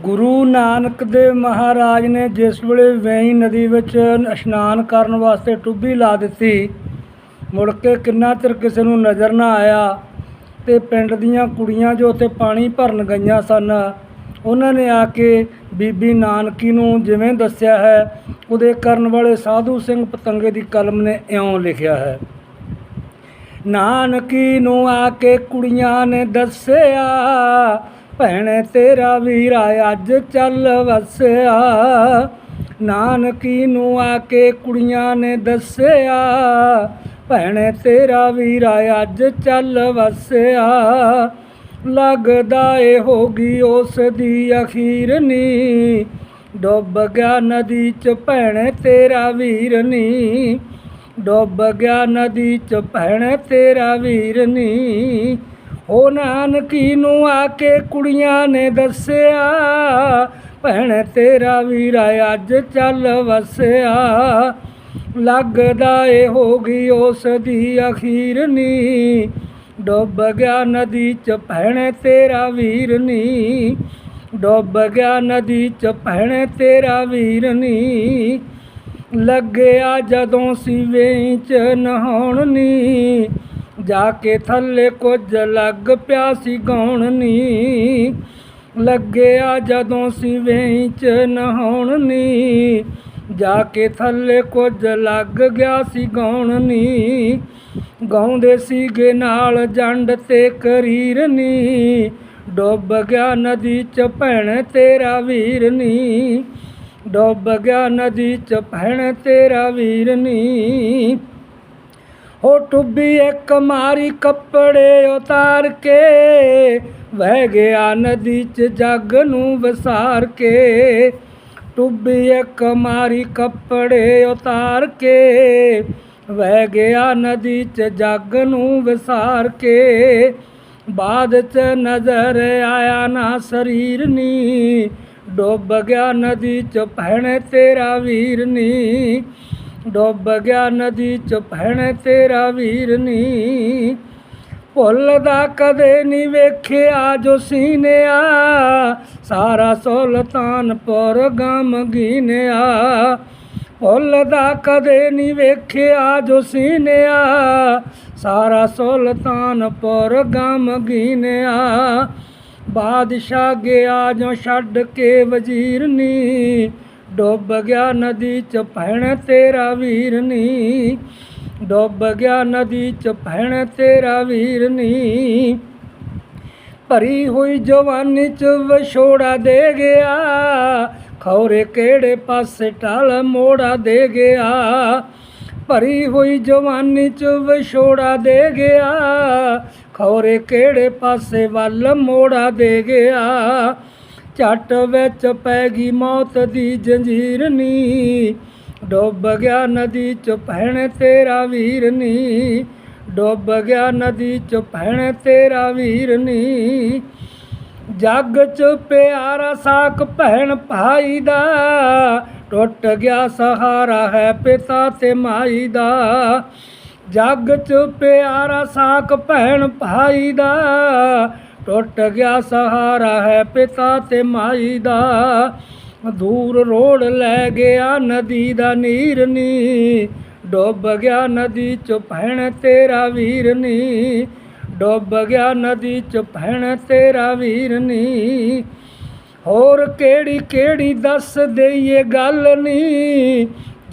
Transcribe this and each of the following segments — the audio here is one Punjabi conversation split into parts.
ਗੁਰੂ ਨਾਨਕ ਦੇਵ ਮਹਾਰਾਜ ਨੇ ਜਿਸ ਵੇਲੇ ਵੇਈ ਨਦੀ ਵਿੱਚ ਇਸ਼ਨਾਨ ਕਰਨ ਵਾਸਤੇ ਟੁੱਬੀ ਲਾ ਦਿੱਤੀ, ਮੁੜ ਕੇ ਕਿੰਨਾ ਚਿਰ ਕਿਸੇ ਨੂੰ ਨਜ਼ਰ ਨਾ ਆਇਆ ਤੇ ਪਿੰਡ ਦੀਆਂ ਕੁੜੀਆਂ ਜੋ ਉੱਥੇ ਪਾਣੀ ਭਰਨ ਗਈਆਂ ਸਨ, ਉਹਨਾਂ ਨੇ ਆ ਕੇ ਬੀਬੀ ਨਾਨਕੀ ਨੂੰ ਜਿਵੇਂ ਦੱਸਿਆ ਹੈ, ਉਹਦੇ ਕਰਨ ਵਾਲੇ ਸਾਧੂ ਸਿੰਘ ਪਤੰਗੇ ਦੀ ਕਲਮ ਨੇ ਇਉਂ ਲਿਖਿਆ ਹੈ, ਨਾਨਕੀ ਨੂੰ ਆ ਕੇ ਕੁੜੀਆਂ ਨੇ ਦੱਸਿਆ ਭੈਣੇ ਤੇਰਾ ਵੀਰਾ ਅੱਜ ਚੱਲ ਵਸਿਆ। ਨਾਨਕੀ ਨੂੰ ਆ ਕੇ ਕੁੜੀਆਂ ਨੇ ਦੱਸਿਆ, ਭੈਣੇ ਤੇਰਾ ਵੀਰਾ ਅੱਜ ਚੱਲ ਵਸਿਆ। ਲੱਗਦਾ ਏ ਹੋ ਗਈ ਉਸ ਦੀ ਅਖੀਰਨੀ ਡੁੱਬ ਗਿਆ ਨਦੀ ਚ ਭੈਣੇ ਤੇਰਾ ਵੀਰ ਨੀ। ਡੁੱਬ ਗਿਆ ਨਦੀ ਚ ਭੈਣੇ ਤੇਰਾ ਵੀਰ ਨੀ। ਉਹ ਨਾਨਕੀ ਨੂੰ ਆ ਕੇ ਕੁੜੀਆਂ ਨੇ ਦੱਸਿਆ, ਭੈਣ ਤੇਰਾ ਵੀਰਾ ਅੱਜ ਚੱਲ ਵਸਿਆ। ਲੱਗਦਾ ਏ ਹੋ ਗਈ ਉਸ ਦੀ ਅਖੀਰਨੀ ਡੁੱਬ ਗਿਆ ਨਦੀ ਚ ਭੈਣੇ ਤੇਰਾ ਵੀਰ ਨੀ। ਡੁੱਬ ਗਿਆ ਨਦੀ ਚ ਭੈਣੇ ਤੇਰਾ ਵੀਰ ਨੀ। ਲੱਗਿਆ ਜਦੋਂ ਸਿਵੇਂ ਚ ਨਹਾਉਣ ਨੀ। ਜਾ ਕੇ ਥੱਲੇ ਕੁਝ ਲੱਗ ਪਿਆ ਸੀ ਗਾਉਣ ਨੀ। ਲੱਗਿਆ ਜਦੋਂ ਸਿਵੇਂ ਚ ਨਹਾਉਣ ਨੀ। ਜਾ ਕੇ ਥੱਲੇ ਕੁਝ ਲੱਗ ਗਿਆ ਸੀ ਗਾਉਣ ਨੀ। ਗਾਉਂਦੇ ਸੀਗੇ ਨਾਲ ਜੰਡ ਤੇ ਕਰੀਰ ਨੀ। ਡੁੱਬ ਗਿਆ ਨਦੀ ਚ ਭੈਣ ਤੇਰਾ ਵੀਰ ਨੀ। ਡੁੱਬ ਗਿਆ ਨਦੀ ਚ ਭੈਣ ਤੇਰਾ ਵੀਰ ਨੀ। ਹੋ ਟੁੱਬੀ ਇੱਕ ਮਾਰੀ ਕੱਪੜੇ ਉਤਾਰ ਕੇ, ਵਹਿ ਗਿਆ ਨਦੀ ਚ ਜੱਗ ਨੂੰ ਵਸਾਰ ਕੇ। ਟੁੱਬੀ ਇੱਕ ਮਾਰੀ ਕੱਪੜੇ ਉਤਾਰ ਕੇ, ਵਹਿ ਗਿਆ ਨਦੀ ਚ ਜੱਗ ਨੂੰ ਵਸਾਰ ਕੇ। ਬਾਅਦ ਚ ਨਜ਼ਰ ਆਇਆ ਨਾ ਸਰੀਰ ਨੀ, ਡੁੱਬ ਗਿਆ ਨਦੀ ਚ ਭੈਣ ਤੇਰਾ ਵੀਰ ਨੀ। ਡੁੱਬ ਗਿਆ ਨਦੀ ਚ ਭੈਣੇ ਤੇਰਾ ਵੀਰ ਨੀ। ਭੁੱਲਦਾ ਕਦੇ ਨਹੀਂ ਵੇਖਿਆ ਜੋ ਸੀਨਿਆ। ਸਾਰਾ ਸੁਲਤਾਨਪੁਰ ਗਮ ਗੀਨਿਆ। ਭੁੱਲਦਾ ਕਦੇ ਨਹੀਂ ਵੇਖਿਆ ਜੋ ਸੀਨਿਆ। ਸਾਰਾ ਸੁਲਤਾਨਪੁਰ ਗਮ ਗੀਨਿਆ। ਬਾਦਸ਼ਾਹ ਗਿਆ ਜੋ ਛੱਡ ਕੇ ਵਜ਼ੀਰ ਨੀ। ਡੁੱਬ ਗਿਆ ਨਦੀ ਚ ਭੈਣ ਤੇਰਾ ਵੀਰ ਨੀ। ਡੋਬ ਗਿਆ ਨਦੀ ਚ ਭੈਣ ਤੇਰਾ ਵੀਰ ਨੀ। ਭਰੀ ਹੋਈ ਜਵਾਨੀ ਚ ਵਿਛੋੜਾ ਦੇ ਗਿਆ। ਖੌਰੇ ਕਿਹੜੇ ਪਾਸੇ ਟਲ ਮੋੜਾ ਦੇ ਗਿਆ। ਭਰੀ ਹੋਈ ਜਵਾਨੀ ਚ ਵਿਛੋੜਾ ਦੇ ਗਿਆ। ਖੌਰੇ ਕਿਹੜੇ ਪਾਸੇ ਵੱਲ ਮੋੜਾ ਦੇ ਗਿਆ। ਝੱਟ ਵਿੱਚ ਪੈ ਗਈ ਮੌਤ ਦੀ ਜੰਜੀਰ ਨੀ। ਡੁੱਬ ਗਿਆ ਨਦੀ ਚ ਭੈਣ ਤੇਰਾ ਵੀਰ ਨੀ। ਡੁੱਬ ਗਿਆ ਨਦੀ ਚ ਭੈਣ ਤੇਰਾ ਵੀਰ ਨੀ। ਜੱਗ ਚ ਪਿਆਰਾ ਸਾਕ ਭੈਣ ਭਾਈ ਦਾ। ਟੁੱਟ ਗਿਆ ਸਹਾਰਾ ਹੈ ਪਿਤਾ ਤੇ ਮਾਈ ਦਾ। ਜੱਗ ਚ ਪਿਆਰਾ ਸਾਕ ਭੈਣ ਭਾਈ ਦਾ। ਟੁੱਟ ਗਿਆ ਸਹਾਰਾ ਹੈ ਪਿਤਾ ਤੇ ਮਾਈ ਦਾ। ਦੂਰ ਰੋੜ ਲੈ ਗਿਆ ਨਦੀ ਦਾ ਨੀਰ ਨੀ। ਡੁੱਬ ਗਿਆ ਨਦੀ ਚ ਭੈਣ ਤੇਰਾ ਵੀਰ ਨੀ। ਡੁੱਬ ਗਿਆ ਨਦੀ ਚ ਭੈਣ ਤੇਰਾ ਵੀਰ ਨੀ। ਹੋਰ ਕਿਹੜੀ ਕਿਹੜੀ ਦੱਸ ਦੇਈਏ ਗੱਲ ਨੀ।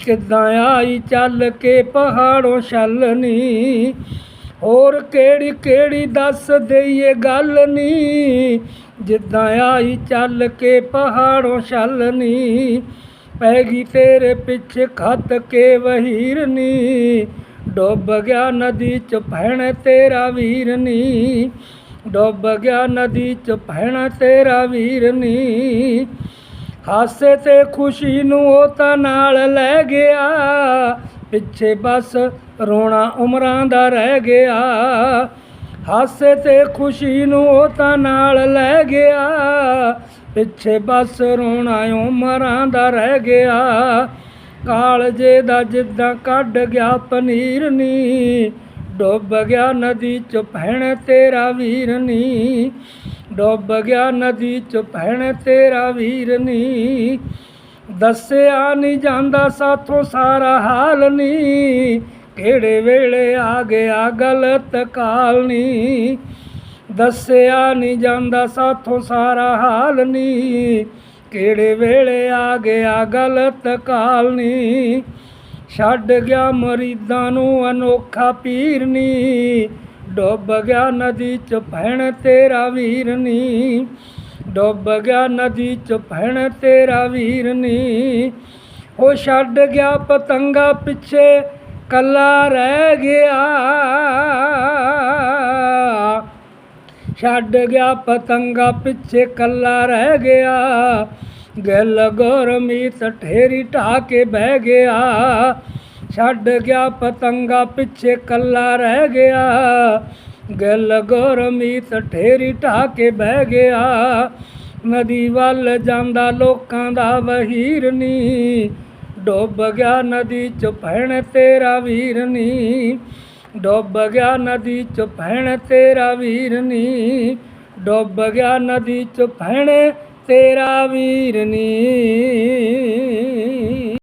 ਕਿੱਦਾਂ ਆਈ ਚੱਲ ਕੇ ਪਹਾੜੋਂ ਛੱਲ ਨੀ। ਹੋਰ ਕਿਹੜੀ ਕਿਹੜੀ ਦੱਸ ਦਈਏ ਗੱਲ ਨੀ? ਜਿੱਦਾਂ ਆਈ ਚੱਲ ਕੇ ਪਹਾੜੋਂ ਛੱਲ ਨੀ। ਪੈ ਗਈ ਤੇਰੇ ਪਿੱਛੇ ਖੱਤ ਕੇ ਵਹੀਰ ਨੀ। ਡੁੱਬ ਗਿਆ ਨਦੀ ਚ ਭੈਣ ਤੇਰਾ ਵੀਰ ਨੀ। ਡੁੱਬ ਗਿਆ ਨਦੀ ਚ ਭੈਣ ਤੇਰਾ ਵੀਰ ਨੀ। ਹਾਸੇ ਤੇ ਖੁਸ਼ੀ ਨੂੰ ਉਹ ਤਾਂ ਨਾਲ ਲੈ ਗਿਆ। ਪਿੱਛੇ ਬਸ ਰੋਣਾ ਉਮਰਾਂ ਦਾ ਰਹਿ ਗਿਆ। ਹਾਸੇ ਤੇ ਖੁਸ਼ੀ ਨੂੰ ਉਹ ਤਾਂ ਨਾਲ ਲੈ ਗਿਆ। ਪਿੱਛੇ ਬਸ ਰੋਣਾ ਉਮਰਾਂ ਦਾ ਰਹਿ ਗਿਆ। ਕਾਲਜੇ ਦਾ ਜਿੱਦਾਂ ਕੱਢ ਗਿਆ ਪਨੀਰ ਨੀ, ਡੁੱਬ ਗਿਆ ਨਦੀ ਚ ਭੈਣ ਤੇਰਾ ਵੀਰ ਨੀ, ਡੁੱਬ ਗਿਆ ਨਦੀ ਚ ਭੈਣ ਤੇਰਾ ਵੀਰ ਨੀ। ਦੱਸਿਆ ਨਹੀਂ ਜਾਂਦਾ ਸਾਥੋਂ ਸਾਰਾ ਹਾਲ ਨਹੀਂ ਕਿਹੜੇ ਵੇਲੇ ਆ ਗਿਆ ਗਲਤ ਕਾਲ ਨਹੀਂ ਦੱਸਿਆ ਨਹੀਂ ਜਾਂਦਾ ਸਾਥੋਂ ਸਾਰਾ ਹਾਲ ਨਹੀਂ ਕਿਹੜੇ ਵੇਲੇ ਆ ਗਿਆ ਗਲਤ ਕਾਲ ਨਹੀਂ ਛੱਡ ਗਿਆ ਮਰੀਦਾਂ ਨੂੰ ਅਨੋਖਾ ਪੀਰ ਨਹੀਂ ਡੁੱਬ ਗਿਆ ਨਦੀ ਚ ਭੈਣ ਤੇਰਾ ਵੀਰ ਨੀ। ਡੁੱਬ ਗਿਆ ਨਦੀ ਚ ਭੈਣ ਤੇਰਾ ਵੀਰ ਨੀ। ਉਹ ਛੱਡ ਗਿਆ ਪਤੰਗਾ ਪਿੱਛੇ, ਕੱਲਾ ਰਹਿ ਗਿਆ। ਛੱਡ ਗਿਆ ਪਤੰਗਾ ਪਿੱਛੇ, ਕੱਲਾ ਰਹਿ ਗਿਆ। ਗੱਲ ਗਰਮੀਤ ਠੇਰੀ ਢਾ ਕੇ ਬਹਿ ਗਿਆ। ਛੱਡ ਗਿਆ ਪਤੰਗਾ ਪਿੱਛੇ, ਕੱਲਾ ਰਹਿ ਗਿਆ। ਗੱਲ ਗਰਮੀਤ ਠੇਰੀ ਢਾ ਕੇ ਬਹਿ ਗਿਆ। ਨਦੀ ਵੱਲ ਜਾਂਦਾ ਲੋਕਾਂ ਦਾ ਵਹੀਰ ਨੀ। ਡੁੱਬ ਗਿਆ ਨਦੀ ਚ ਭੈਣ ਤੇਰਾ ਵੀਰ ਨੀ। ਡੁੱਬ ਗਿਆ ਨਦੀ ਚ ਭੈਣ ਤੇਰਾ ਵੀਰ ਨੀ। ਡੁੱਬ ਗਿਆ ਨਦੀ ਚ ਭੈਣ ਤੇਰਾ ਵੀਰ ਨੀ।